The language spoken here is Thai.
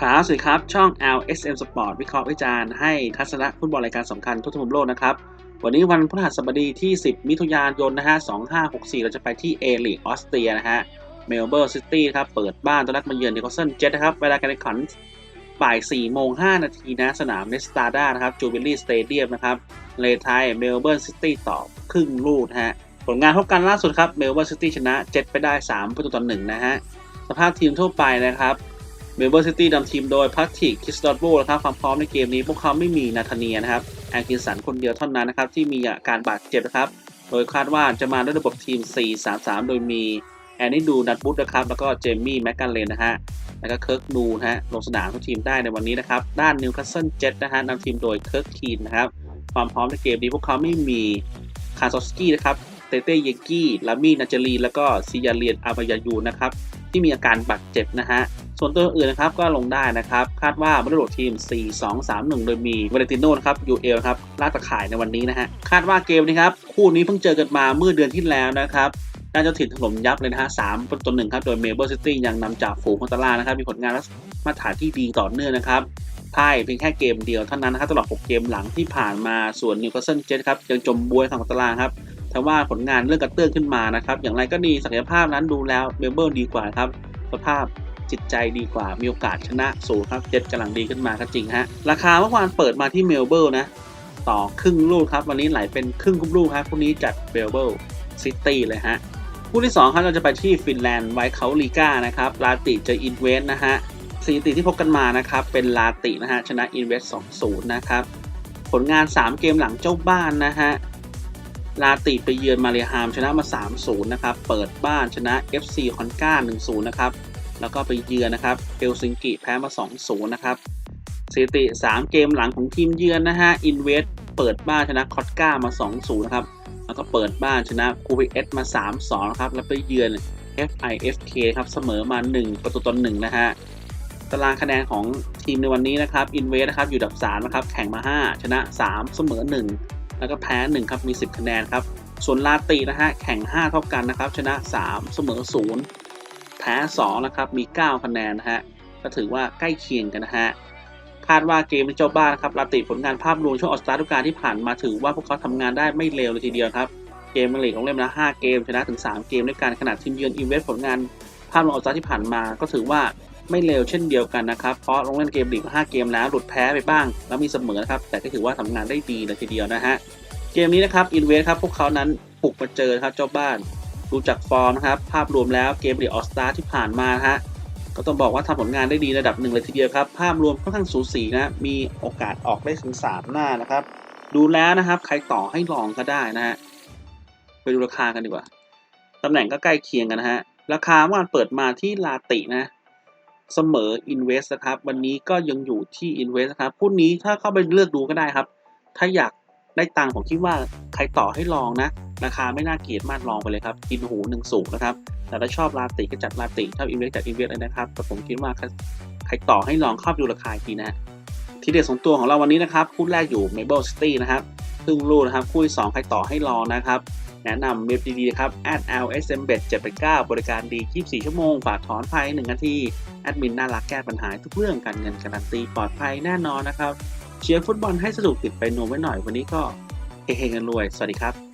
ครับสวัสดีครับ ช่อง LSM Sport วิเคราะห์วิจารณ์ให้ทัศนะฟุตบอลรายการสำคัญทั่วทุกมุมโลกนะครับ วันนี้วันพฤหัสบดีที่ 10 มิถุนายนนะฮะ 2564 เราจะไปที่เอลีกออสเตรียนะฮะ เมลเบิร์นซิตี้ครับ เปิดบ้านต้อนรับมาเยือนนิโคลเซนเจ็ตนะครับ เวลาการแข่งขันบ่าย4โมง5นาทีนะ สนามเนสตาด้านะครับจูบิลี่สเตเดียมนะครับเลไทยเมลเบิร์นซิตี้ต่อครึ่งลูกนะฮะ ผลงานพบกันล่าสุดครับ เมลเบิร์นซิตี้ชนะเจ็ตไปได้ 3 ประตูต่อ1นะฮะ สภาพทีมทั่วไปนะครับ เมลเบิร์นซิตี้นำทีมโดยพักติกคิสตอตโบนะครับความพร้อมในเกมนี้พวกเขาไม่มีนาธาเนียนะครับแอนกินสันคนเดียวเท่านั้นนะครับที่มีอาการบาดเจ็บนะครับ โดยคาดว่าจะมาด้วยระบบทีม 4-3-3 โดยมีแอนนี่ดูนัทบุตนะครับแล้วก็เจมี่แมกกาเลนนะฮะแล้วก็เคิร์กนูนะฮะลงสนามทุกทีมได้ในวันนี้นะครับ ด้านนิวคาสเซิลเจ็ตนะฮะนำทีมโดยเคิร์กคีนนะครับความพร้อมในเกมนี้พวกเขาไม่มีคาร์ซอสกี้นะครับเตเต้เยกี้ลามี่นาจารีแล้วก็ซิยาเลียนอาบายายูนะครับที่มีอาการบาดเจ็บนะฮะ ส่วนตัวอื่นนะครับก็ลงได้นะครับ คาดว่าบริโภคทีม 4-2-3-1 โดยมีเวเลติโนนะครับยูเอลครับลากตะข่ายในวันนี้นะฮะคาดว่าเกมนี้ครับคู่นี้เพิ่งเจอกันมาเมื่อเดือนที่แล้วนะครับน่าจะถิ่นถล่มยับเลยนะฮะ3ประตูหนึ่งครับ โดยเมเบิร์นซิตี้ยังนำจากฝูงของตารานะครับ มีผลงานมาตรฐานที่ดีต่อเนื่องนะครับพ่ายเพียงแค่เกมเดียวเท่านั้นนะครับตลอด 6 เกมหลังที่ผ่านมาส่วนนิวคาสเซิลเจ็ตครับยังจมบวยทางของตารางครับแต่ว่าผลงานเรื่องกระเตื้องขึ้นมานะครับ อย่างไรก็ดีศักยภาพนั้นดูแล้วเมเบิร์นดีกว่าครับสภาพ จิตใจดีกว่ามีโอกาสชนะสูงครับเจ็ดกำลังดีขึ้นมาก็จริงฮะ ราคาเมื่อวานเปิดมาที่เมลเบิลนะ ต่อครึ่งลูกครับ วันนี้ไหลเป็นครึ่งคุลูกครับคู่นี้จัดเมลเบิลซิตี้เลยฮะคู่ที่ 2 ครับ เราจะไปที่ฟินแลนด์ไวท์เขาลีกานะครับลาติเจออินเวสนะฮะสถิติที่พบกันมานะครับ เป็นลาตินะฮะชนะอินเวส2-0นย์นะครับ ผลงาน 3 เกมหลังเจ้าบ้านนะฮะลาติไปเยือนมาเรียฮามชนะมา 3-0 นะครับ เปิดบ้านชนะ FC คอนก้า 1-0 นะครับ แล้วก็ไปเยือนนะครับเฮลซิงกิแพ้มา 2-0 นะครับสถิติ 3 เกมหลังของทีมเยือนนะฮะอินเวสเปิดบ้านชนะคอตก้ามา 2-0 นะครับ แล้วก็เปิดบ้านชนะคูเอสมา 3-2 นะครับ แล้วไปเยือน FIFK ครับเสมอมา 1 ประตูต่อ1นะฮะตารางคะแนนของทีมในวันนี้นะครับอินเวสนะครับอยู่ดับ 3 นะครับ แข่งมา 5 ชนะ 3 เสมอ 1 แล้วก็แพ้ 1 ครับ มี 10 คะแนนครับ ส่วนลาตีนะฮะแข่ง 5 เท่ากันนะครับ ชนะ 3 เสมอ 0 แพ้2นะครับมี 9 คะแนนนะฮะก็ถือว่าใกล้เคียงกันนะฮะคาดว่าเกมในเจ้าบ้านครับลาติผลงานภาพรวมช่วงออสตาร์ทุกการที่ผ่านมาถือว่าพวกเขาทำงานได้ไม่เลวเลยทีเดียวครับเกมมันลีกลงเล่มละ5เกมชนะถึง 3 เกมด้วยกันขณะทีมเยือนอีเวสผลงานภาพรวมออสตาร์ที่ผ่านมาก็ถือว่าไม่เลวเช่นเดียวกันนะครับ เพราะลงเล่นเกมลีกมา5เกมแล้วหลุดแพ้ไปบ้าง แล้วมีเสมอนะครับ แต่ก็ถือว่าทำงานได้ดีเลยทีเดียวนะฮะ เกมนี้นะครับ อินเวสครับ พวกเขานั้นปลุกมาเจอครับเจ้าบ้าน ดูจากฟอร์มนะครับ ภาพรวมแล้วเกมลีกออสตาที่ผ่านมาฮะก็ต้องบอกว่าทำผลงานได้ดีระดับหนึ่งเลยทีเดียวครับ ภาพรวมค่อนข้างสูสีนะมีโอกาสออกได้ถึง 3 หน้านะครับ ดูแล้วนะครับ ใครต่อให้ลองก็ได้นะฮะไปดูราคากันดีกว่าตำแหน่งก็ใกล้เคียงกันนะฮะราคาเมื่อวานเปิดมาที่ลาตินะเสมอ Invest นะครับ วันนี้ก็ยังอยู่ที่ Invest นะครับพูดนี้ถ้าเข้าไปเลือกดูก็ได้ครับ ถ้าอยากได้ตังค์ผมคิดว่าใครต่อให้ลองนะ ราคาไม่น่าเกลียดมากลองไปเลยครับกินหูหนึ่งสูงนะครับแต่ถ้าชอบลาติก็จัดลาติชอบอินเวสจัดอินเวสเลยนะครับแต่ผมคิดว่าใครต่อให้ลองเข้าไปดูราคาทีนะทีเด็ดสองตัวของเราวันนี้นะครับคู่แรกอยู่ Maple City นะครับครึ่งลูกนะครับคู่ที่สองใครต่อให้ลองนะครับแนะนำเว็บดีๆครับ @lsm bet 789บริการดี 24 ชั่วโมง ฝากถอนภาย1นาที แอดมินน่ารักแก้ปัญหาทุกเรื่องการเงินการันตีปลอดภัยแน่นอนนะครับ เชียร์ฟุตบอลให้สนุกติดไปโนมไว้หน่อยวันนี้ก็เฮงๆกันรวย สวัสดีครับ